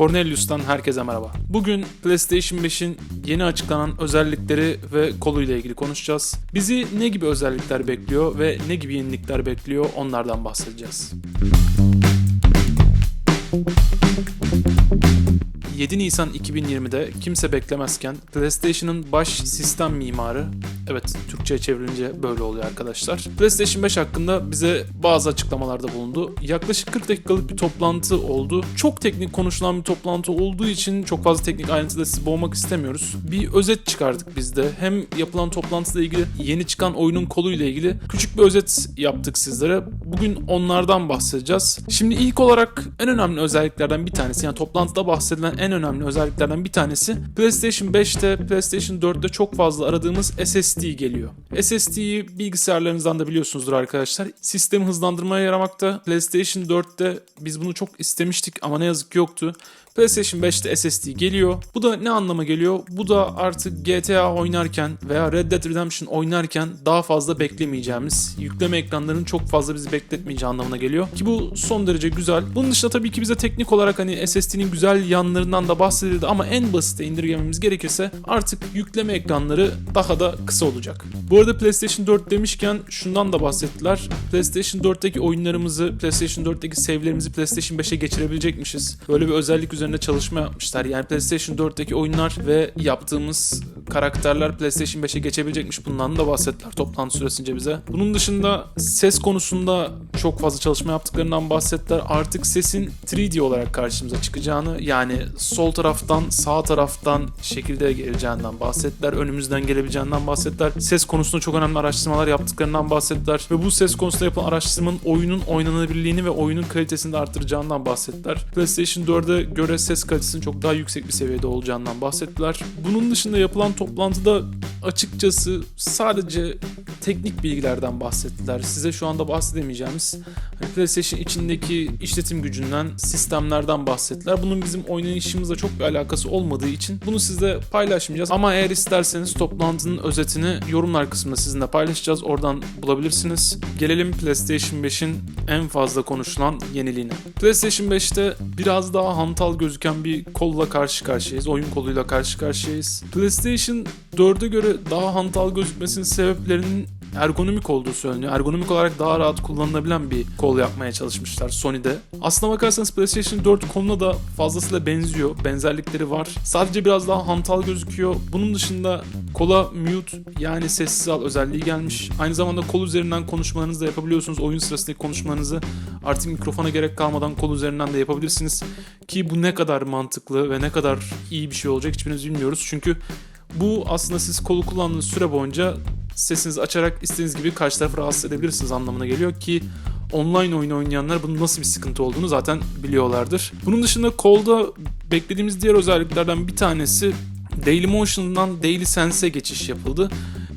Cornelius'tan herkese merhaba. Bugün PlayStation 5'in yeni açıklanan özellikleri ve koluyla ilgili konuşacağız. Bizi ne gibi özellikler bekliyor ve ne gibi yenilikler bekliyor onlardan bahsedeceğiz. 7 Nisan 2020'de kimse beklemezken PlayStation'ın baş sistem mimarı, evet Türkçe'ye çevrilince böyle oluyor arkadaşlar. PlayStation 5 hakkında bize bazı açıklamalarda bulundu. Yaklaşık 40 dakikalık bir toplantı oldu. Çok teknik konuşulan bir toplantı olduğu için çok fazla teknik ayrıntıda sizi boğmak istemiyoruz. Bir özet çıkardık biz de. Hem yapılan toplantıyla ilgili yeni çıkan oyunun koluyla ilgili küçük bir özet yaptık sizlere. Bugün onlardan bahsedeceğiz. Şimdi ilk olarak en önemli özelliklerden bir tanesi yani toplantıda bahsedilen en önemli özelliklerden bir tanesi PlayStation 5'te, PlayStation 4'te çok fazla aradığımız SSD geliyor. SSD'yi bilgisayarlarınızdan da biliyorsunuzdur arkadaşlar. Sistemi hızlandırmaya yaramakta. PlayStation 4'te biz bunu çok istemiştik ama ne yazık ki yoktu. PlayStation 5'te SSD geliyor. Bu da ne anlama geliyor? Bu da artık GTA oynarken veya Red Dead Redemption oynarken daha fazla beklemeyeceğimiz, yükleme ekranlarının çok fazla bizi bekletmeyeceği anlamına geliyor. Ki bu son derece güzel. Bunun dışında tabii ki bize teknik olarak hani SSD'nin güzel yanlarından da bahsedildi ama en basite indirgememiz gerekirse artık yükleme ekranları daha da kısa olacak. Bu arada PlayStation 4 demişken şundan da bahsettiler. PlayStation 4'teki oyunlarımızı, PlayStation 4'teki save'lerimizi PlayStation 5'e geçirebilecekmişiz. Böyle bir özellik üzerinde çalışma yapmışlar. Yani PlayStation 4'teki oyunlar ve yaptığımız karakterler PlayStation 5'e geçebilecekmiş. Bundan da bahsettiler toplantı süresince bize. Bunun dışında ses konusunda çok fazla çalışma yaptıklarından bahsettiler. Artık sesin 3D olarak karşımıza çıkacağını yani sol taraftan sağ taraftan şekilde geleceğinden bahsettiler. Önümüzden gelebileceğinden bahsettiler. Ses konusunda çok önemli araştırmalar yaptıklarından bahsettiler. Ve bu ses konusunda yapılan araştırmanın oyunun oynanabilirliğini ve oyunun kalitesini de arttıracağından bahsettiler. PlayStation 4'e göre ses kalitesinin çok daha yüksek bir seviyede olacağından bahsettiler. Bunun dışında yapılan toplantıda açıkçası sadece teknik bilgilerden bahsettiler. Size şu anda bahsedemeyeceğimiz hani PlayStation içindeki işletim gücünden, sistemlerden bahsettiler. Bunun bizim oynayışımızla çok bir alakası olmadığı için bunu sizle paylaşmayacağız. Ama eğer isterseniz toplantının özetini yorumlar kısmında sizinle paylaşacağız. Oradan bulabilirsiniz. Gelelim PlayStation 5'in en fazla konuşulan yeniliğine. PlayStation 5'te biraz daha hantal gözüken bir kolla karşı karşıyayız. Oyun koluyla karşı karşıyayız. PlayStation 4'e göre daha hantal gözükmesinin sebeplerinin ergonomik olduğu söyleniyor. Ergonomik olarak daha rahat kullanılabilen bir kol yapmaya çalışmışlar Sony'de. Aslına bakarsanız PlayStation 4 koluna da fazlasıyla benziyor. Benzerlikleri var. Sadece biraz daha hantal gözüküyor. Bunun dışında kola mute yani sessiz al özelliği gelmiş. Aynı zamanda kol üzerinden konuşmalarınızı da yapabiliyorsunuz. Oyun sırasındaki konuşmalarınızı artık mikrofona gerek kalmadan kol üzerinden de yapabilirsiniz. Ki bu ne kadar mantıklı ve ne kadar iyi bir şey olacak hiçbirimiz bilmiyoruz. Çünkü bu aslında siz kolu kullandığınız süre boyunca sesinizi açarak istediğiniz gibi karşı tarafı rahatsız edebilirsiniz anlamına geliyor ki online oyun oynayanlar bunun nasıl bir sıkıntı olduğunu zaten biliyorlardır. Bunun dışında kolda beklediğimiz diğer özelliklerden bir tanesi Dailymotion'dan Daily Sense'e geçiş yapıldı.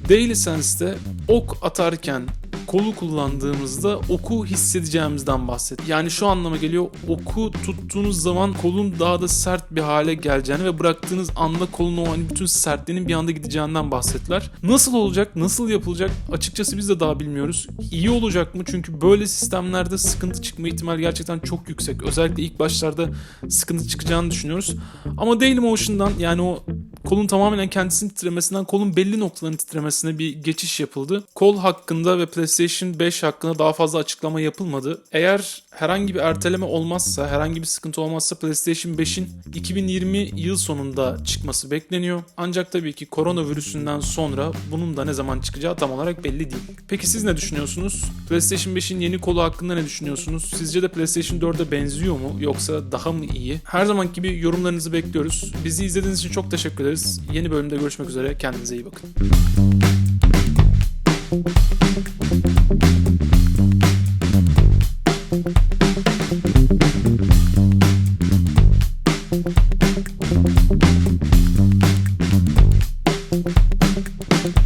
Daily Sense'de ok atarken kolu kullandığımızda oku hissedeceğimizden bahset. Yani şu anlama geliyor. Oku tuttuğunuz zaman kolun daha da sert bir hale geleceğini ve bıraktığınız anda kolun o hani bütün sertliğinin bir anda gideceğinden bahsettiler. Nasıl olacak? Nasıl yapılacak? Açıkçası biz de daha bilmiyoruz. İyi olacak mı? Çünkü böyle sistemlerde sıkıntı çıkma ihtimali gerçekten çok yüksek. Özellikle ilk başlarda sıkıntı çıkacağını düşünüyoruz. Ama Dailymotion'dan yani o kolun tamamen kendisinin titremesinden kolun belli noktalarının titremesine bir geçiş yapıldı. Kol hakkında ve PlayStation 5 hakkında daha fazla açıklama yapılmadı. Eğer herhangi bir erteleme olmazsa, herhangi bir sıkıntı olmazsa PlayStation 5'in 2020 yıl sonunda çıkması bekleniyor. Ancak tabii ki koronavirüsünden sonra bunun da ne zaman çıkacağı tam olarak belli değil. Peki siz ne düşünüyorsunuz? PlayStation 5'in yeni kolu hakkında ne düşünüyorsunuz? Sizce de PlayStation 4'e benziyor mu yoksa daha mı iyi? Her zaman gibi yorumlarınızı bekliyoruz. Bizi izlediğiniz için çok teşekkür ederiz. Yeni bölümde görüşmek üzere. Kendinize iyi bakın.